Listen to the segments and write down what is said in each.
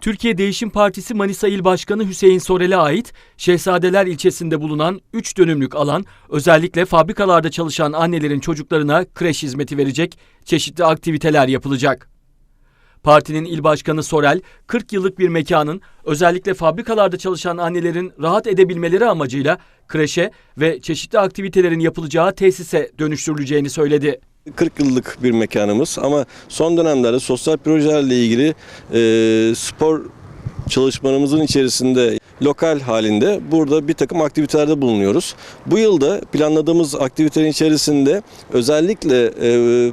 Türkiye Değişim Partisi Manisa İl Başkanı Hüseyin Sorel'e ait Şehzadeler ilçesinde bulunan 3 dönümlük alan özellikle fabrikalarda çalışan annelerin çocuklarına kreş hizmeti verecek çeşitli aktiviteler yapılacak. Partinin il başkanı Sorel, 40 yıllık bir mekanın özellikle fabrikalarda çalışan annelerin rahat edebilmeleri amacıyla kreşe ve çeşitli aktivitelerin yapılacağı tesise dönüştürüleceğini söyledi. 40 yıllık bir mekanımız ama son dönemlerde sosyal projelerle ilgili e, spor çalışmalarımızın içerisinde lokal halinde burada bir takım aktivitelerde bulunuyoruz. Bu yılda planladığımız aktivitelerin içerisinde özellikle e,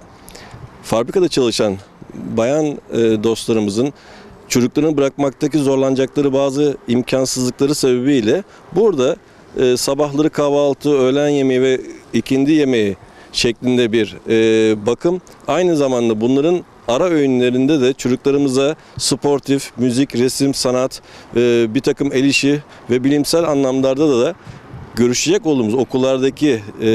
fabrikada çalışan bayan e, dostlarımızın çocuklarını bırakmaktaki zorlanacakları bazı imkansızlıkları sebebiyle burada e, sabahları kahvaltı, öğlen yemeği ve ikindi yemeği şeklinde bir e, bakım. Aynı zamanda bunların ara öğünlerinde de çocuklarımıza sportif, müzik, resim, sanat, e, bir takım el işi ve bilimsel anlamlarda da, da görüşecek olduğumuz okullardaki e,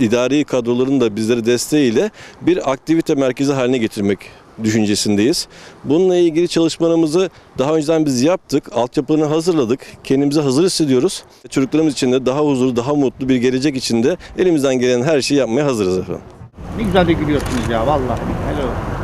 idari kadroların da bizlere desteğiyle bir aktivite merkezi haline getirmek düşüncesindeyiz. Bununla ilgili çalışmalarımızı daha önceden biz yaptık. Altyapılarını hazırladık. Kendimizi hazır hissediyoruz. Çocuklarımız için de daha huzurlu, daha mutlu bir gelecek için de elimizden gelen her şeyi yapmaya hazırız efendim. Ne güzel de gülüyorsunuz ya vallahi. Helal olsun.